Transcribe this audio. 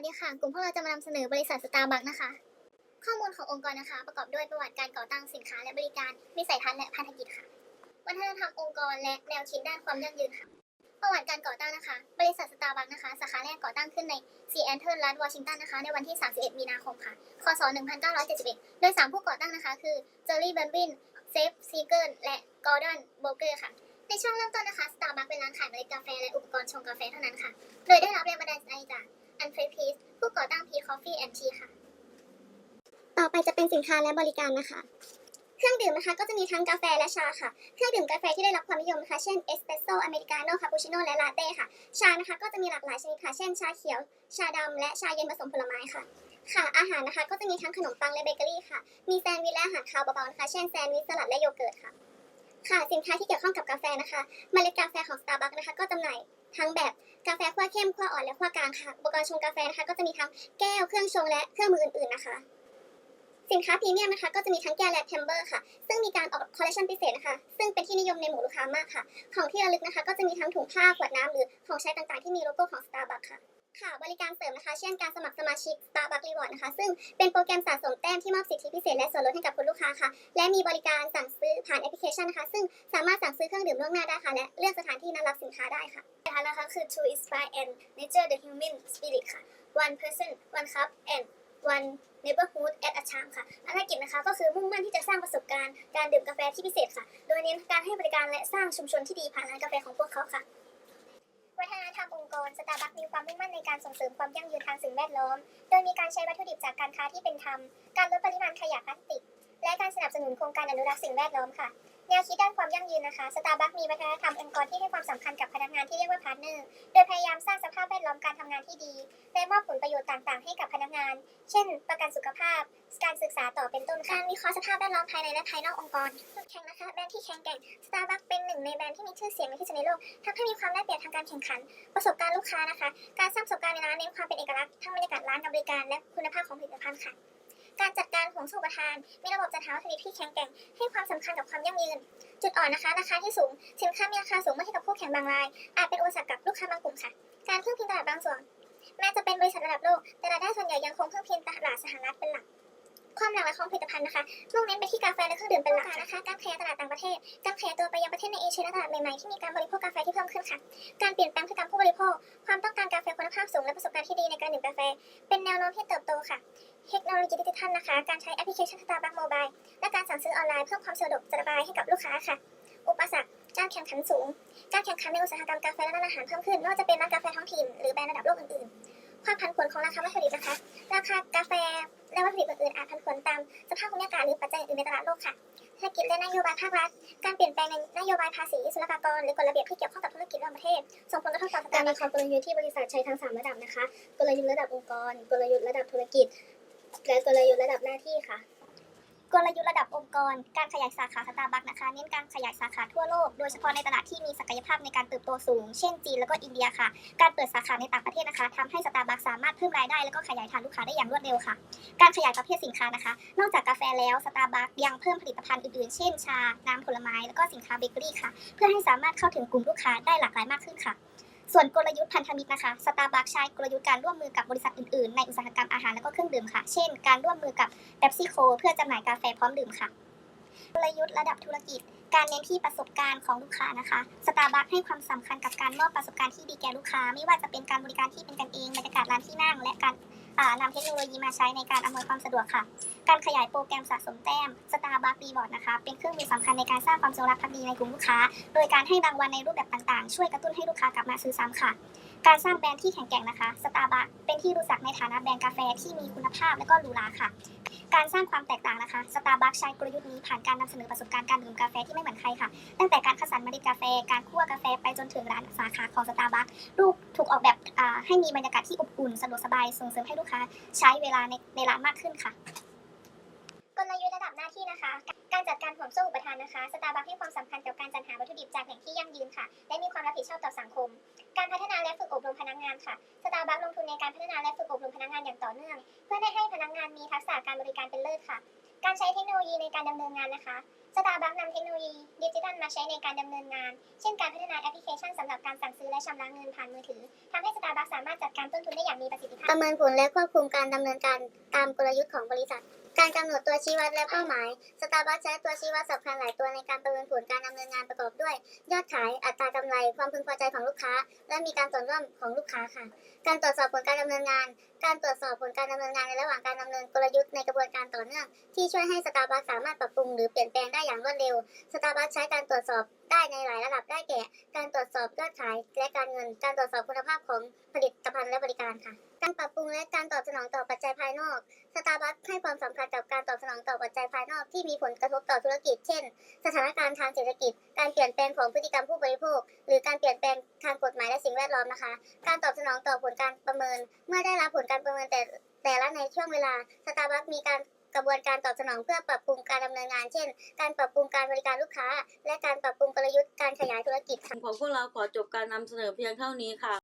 สดีค่ะ กลุ่มพวกเราจะมานำเสนอบริษัทสตาร์บัคนะคะ ข้อมูลขององค์กรนะคะ ประกอบด้วยประวัติการก่อตั้งสินค้าและบริการ วิสัยทัศน์และพันธกิจค่ะ วัฒนธรรมองค์กรและแนวคิดด้านความยั่งยืนค่ะ ประวัติการก่อตั้งนะคะ บริษัทสตาร์บัคนะคะ สาขาแรกก่อตั้งขึ้นในซีแอนเทิลรัฐวอชิงตันนะคะ ในวันที่ 31 มีนาคมค่ะ คศ 1971 โดย 3 ผู้ก่อตั้งนะคะ คือเจอร์รี่เบนบิน เซฟ ซีเกิลและกอร์ดอน โบเกอร์ค่ะ ในช่วงเริ่มต้นนะคะสตาร์บัคเป็นร้านขายเมล็ดกาแฟและอุปกรณ์ชงกาแฟเท่านั้นค่ะ โดยได้รับแรงบัน รพีสผู้ก่อตั้งพีคอฟฟี่แอนทีค่ะ ต่อไปจะเป็นสินค้าและบริการนะคะ เครื่องดื่มนะคะก็จะมีทั้งกาแฟและชาค่ะ เครื่องดื่มกาแฟที่ได้รับความนิยมนะคะ เช่นเอสเปรสโซ่อเมริกาโน่คาปูชิโน่และลาเต้ค่ะ ชานะคะก็จะมีหลากหลายชนิดค่ะ เช่นชาเขียว ชาดำและชาเย็นผสมผลไม้ค่ะ ค่ะ อาหารนะคะก็จะมีทั้งขนมปังและเบเกอรี่ค่ะ มีแซนด์วิชและอาหารคาวเบาๆนะคะ เช่นแซนด์วิชสลัดและโยเกิร์ตค่ะ ค่ะ สินค้าที่เกี่ยวข้องกับกาแฟนะคะ เมล็ดกาแฟของ Starbucks นะคะ ก็จำหน่ายทั้งแบบ กาแฟขั้วเข้มขั้วอ่อนและขั้วกลางค่ะ อุปกรณ์ชงกาแฟนะคะก็จะมีทั้งแก้วเครื่องชงและเครื่องมืออื่นๆนะคะสินค้าพรีเมียมนะคะก็จะมีทั้งแก้วและเทมเบอร์ค่ะ ซึ่งมีการออกคอลเลคชันพิเศษนะคะ ซึ่งเป็นที่นิยมในหมู่ลูกค้ามากค่ะ ของที่ระลึกนะคะ ก็จะมีทั้งถุงผ้าขวดน้ำหรือของใช้ต่างๆที่มีโลโก้ของ Starbucks ค่ะ ค่ะบริการเสริมนะคะ เช่นการสมัครสมาชิก Starbucks Reward นะคะ ซึ่งเป็นโปรแกรมสะสมแต้มที่มอบสิทธิพิเศษและส่วนลดให้กับคุณลูกค้าค่ะ และมีบริการสั่งซื้อผ่านแอปพลิเคชันนะคะ ซึ่งสามารถสั่งซื้อเครื่องดื่มล่วงหน้าได้ค่ะ และเลือกสถานที่นัดรับสินค้าได้ค่ะนะคะนะคะคือ to inspire and nurture the human spirit ค่ะ one person one cup and one neighborhood at a time ค่ะภารกิจนะคะก็คือมุ่งมั่นที่จะสร้างประสบการณ์การดื่มกาแฟที่พิเศษค่ะ โดยเน้นการให้บริการและสร้างชุมชนที่ดีผ่านร้านกาแฟของพวกเขาค่ะ วัฒนธรรมองค์กรส ตาร์บัคมีความมุ่งมั่นในการส่งเสริมความยั่งยืนทางสิ่งแวดล้อม โดยมีการใช้วัตถุดิบจากการค้าที่เป็นธรรม การลดปริมาณขยะพลาสติก และการสนับสนุนโครงการอนุรักษ์สิ่งแวดล้อมค่ะ แนวคิดด้านความยั่งยืนนะคะ สตาร์บัคมีวัฒนธรรมองค์กรที่ให้ความสำคัญกับพนักงานที่เรียกว่าพาร์ทเนอร์ โดยพยายามสร้างสภาพแวดล้อมการทำงานที่ดี และมอบผลประโยชน์ต่างๆ ให้กับพนักงาน เช่น ประกันสุขภาพ การศึกษาต่อเป็นต้นการวิเคราะห์สภาพแวดล้อมภายในและภายนอกองค์กรจุดแข่งนะคะ แบรนด์ที่แข็งแกร่ง สตาร์บัคเป็นหนึ่งในแบรนด์ที่มีชื่อเสียงในที่สุดในโลกทำให้มีความได้เปรียบทางการแข่งขัน ประสบการณ์ลูกค้านะคะ การสร้างประสบการณ์ในร้านเน้นความเป็นเอกลักษณ์ทั้งบรรยากาศร้านการบริการและคุณภาพของผลิตภัณฑ์ค่ะ การจัดการของสู่ประทาน มีระบบจัดหาวัตถุดิบที่แข็งแกร่ง ให้ความสำคัญกับความยั่งยืน จุดอ่อนนะคะ ราคาที่สูง สินค้ามีราคาสูงเมื่อเทียบกับคู่แข่งบางราย อาจเป็นอุปสรรคกับลูกค้าบางกลุ่มค่ะ การเพิ่มพิงตลาดบางส่วน แม้จะเป็นบริษัทระดับโลก แต่รายได้ส่วนใหญ่ยังคงเพิ่มพิงตลาดสหรัฐเป็นหลัก ความหลากหลายของผลิตภัณฑ์นะคะมุ่งเน้นไปที่กาแฟและเครื่องดื่มเป็นหลักนะคะ การขยายตลาดางประเทศ การขยายตัวไปยังประเทศในเอเชียและตลาดใหม่ๆที่มีการบริโภคกาแฟที่เพิ่มขึ้นค่ะ การเปลี่ยนแปลงพฤติกรรมผู้บริโภค ความต้องการกาแฟคุณภาพสูงและประสบการณ์ที่ดีในการดื่มกาแฟ เป็นแนวโน้มที่เติบโตค่ะ เทคโนโลยีดิจิทัลนะคะ การใช้แอปพลิเคชัน Starbucks Mobile และการสั่งซื้อออนไลน์เพิ่มความสะดวกสบายให้กับลูกค้าค่ะ อุปสรรคการแข่งขันสูง การแข่งขันในอุตสาหกรรมกาแฟและร้านอาหารเพิ่มขึ้นไม่ว่าจะเป็นร้านกาแฟท้องถิ่นหรือแบรนด์ระดับโลกอื่นๆ ความผันผวนของราคาวัตถุดิบนะคะ ราคากาแฟและวัตถุดิบอื่นๆอาจผันผวนตามสภาพภูมิอากาศหรือปัจจัยอื่นในตลาดโลกค่ะเศรษฐกิจและนโยบายภาครัฐ การเปลี่ยนแปลงในนโยบายภาษีศุลกากรหรือกฎระเบียบที่เกี่ยวข้องกับธุรกิจระหว่างประเทศ ส่งผลกระทบต่อสกาถารบัวินเครณ์กลยุทธ์ที่บริษัทใช้ทั้ง 3 ระดับนะคะ กลยุทธ์ระดับองค์กร กลยุทธ์ระดับธุรกิจ และกลยุทธ์ระดับหน้าที่ค่ะ กลยุทธ์ระดับองค์กร การขยายสาขาสตาร์บัคนะคะ เน้นการขยายสาขาทั่วโลก โดยเฉพาะในตลาดที่มีศักยภาพในการเติบโตสูง เช่นจีนแล้วก็อินเดียค่ะ การเปิดสาขาในต่างประเทศนะคะทำให้สตาร์บัคสามารถเพิ่มรายได้แล้วก็ขยายฐานลูกค้าได้อย่างรวดเร็วค่ะ การขยายประเภทสินค้านะคะ นอกจากกาแฟแล้วสตาร์บัคยังเพิ่มผลิตภัณฑ์อื่นๆ เช่น ชา น้ำผลไม้ แล้วก็สินค้าเบเกอรี่ค่ะ เพื่อให้สามารถเข้าถึงกลุ่มลูกค้าได้หลากหลายมากขึ้นค่ะ ส่วนกลยุทธ์พันธมิตรนะคะสตาร์บัคใช้กลยุทธ์การร่วมมือกับบริษัทอื่นๆ ในอุตสาหกรรมอาหารและก็เครื่องดื่มค่ะ เช่น การร่วมมือกับเบปซี่โคเพื่อจำหน่ายกาแฟพร้อมดื่มค่ะ กลยุทธ์ระดับธุรกิจ การเน้นที่ประสบการณ์ของลูกค้านะคะสตาร์บัคให้ความสำคัญกับการมอบประสบการณ์ที่ดีแก่ลูกค้า ไม่ว่าจะเป็นการบริการที่เป็นกันเองบรรยากาศร้านที่นั่ง และการ นำเทคโนโลยีมาใช้ในการอำนวยความสะดวกค่ะ การขยายโปรแกรมสะสมแต้ม Starbucks Reward นะคะ เป็นเครื่องมือสำคัญในการสร้างความจงรักภักดีในกลุ่มลูกค้า โดยการให้รางวัลในรูปแบบต่างๆ ช่วยกระตุ้นให้ลูกค้ากลับมาซื้อซ้ำค่ะ การสร้างแบรนด์ที่แข็งแกร่งนะคะ Starbucks เป็นที่รู้จักในฐานะแบรนด์กาแฟที่มีคุณภาพและก็หรูหราค่ะ การสร้างความแตกต่างนะคะ Starbucks ใช้กลยุทธ์นี้ผ่านการนำเสนอประสบการณ์การดื่มกาแฟที่ไม่เหมือนใครค่ะ ตั้งแต่การคัดสรรเมล็ดกาแฟ การคั่วกาแฟไปจนถึงร้านสาขาของ Starbucks รูปถูกออกแบบให้มีบรรยากาศที่อบอุ่นสะดวกสบายส่งเสริมให้ลูกค้าใช้เวลาในในร้านมากขึ้นค่ะกลยุทธ์ระดับหน้าที่นะคะ การจัดการห่วงโซ่อุปทานนะคะ สตาร์บัคให้ความสำคัญกับการจัดหาวัตถุดิบจากแหล่งที่ยั่งยืนค่ะ และมีความรับผิดชอบต่อสังคม การพัฒนาและ อบรมพนักงานค่ะ สตาร์บัคลงทุนในการพัฒนาและฝึกอบรมพนักงานอย่างต่อเนื่อง เพื่อได้ให้พนักงานมีทักษะการบริการเป็นเลิศค่ะ การใช้เทคโนโลยีในการดำเนินงานนะคะ สตาร์บัคนำเทคโนโลยีดิจิทัลมาใช้ในการดำเนินงาน เช่นการพัฒนาแอปพลิเคชันสำหรับการสั่งซื้อและชำระเงินผ่านมือถือทำให้สตาร์บัคสามารถจัดการต้นทุนได้อย่างมีประสิทธิภาพ ประเมินผลและควบคุมการดำเนินการตามกลยุทธ์ของบริษัท การกำหนดตัวชี้วัดและเป้าหมาย สตาร์บัคใช้ตัวชี้วัดสำคัญหลายตัวในการประเมินผลการดำเนินงานประกอบด้วย ยอดขาย อัตรากำไร ความพึงพอใจของลูกค้า และมีการส่วนร่วมของลูกค้าค่ะ การตรวจสอบผลการดำเนินงาน การตรวจสอบผลการดำเนินงานในระหว่างการดำเนินกลยุทธ์ในกระบวนการต่อเนื่อง ที่ช่วยให้สตาร์บัคสามารถปรับปรุงหรือเปลี่ยนแปลงได้อย่างรวดเร็ว สตาร์บัคใช้การตรวจสอบได้ในหลายระดับได้แก่ การตรวจสอบยอดขาย และการเงิน การตรวจสอบคุณภาพของผลิตภัณฑ์และบริการค่ะ การปรับปรุงและการตอบสนองต่อปัจจัยภายนอก สตาร์บัคให้ความสำคัญกับการตอบสนองต่อปัจจัยภายนอกที่มีผลกระทบต่อธุรกิจ เช่น สถานการณ์ทางเศรษฐกิจ การเปลี่ยนแปลงของพฤติกรรมผู้บริโภค หรือการเปลี่ยนแปลงทางกฎหมายและสิ่งแวดล้อมนะคะ การตอบสนองต่อผลการประเมิน เมื่อได้รับผลการประเมินแต่แต่ละในช่วงเวลา สตาร์บัคมีการกระบวนการตอบสนองเพื่อปรับปรุงการดำเนินงาน เช่น การปรับปรุงการบริการลูกค้า และการปรับปรุงกลยุทธ์การขยายธุรกิจของพวกเราขอจบการนำเสนอเพียงเท่านี้ค่ะ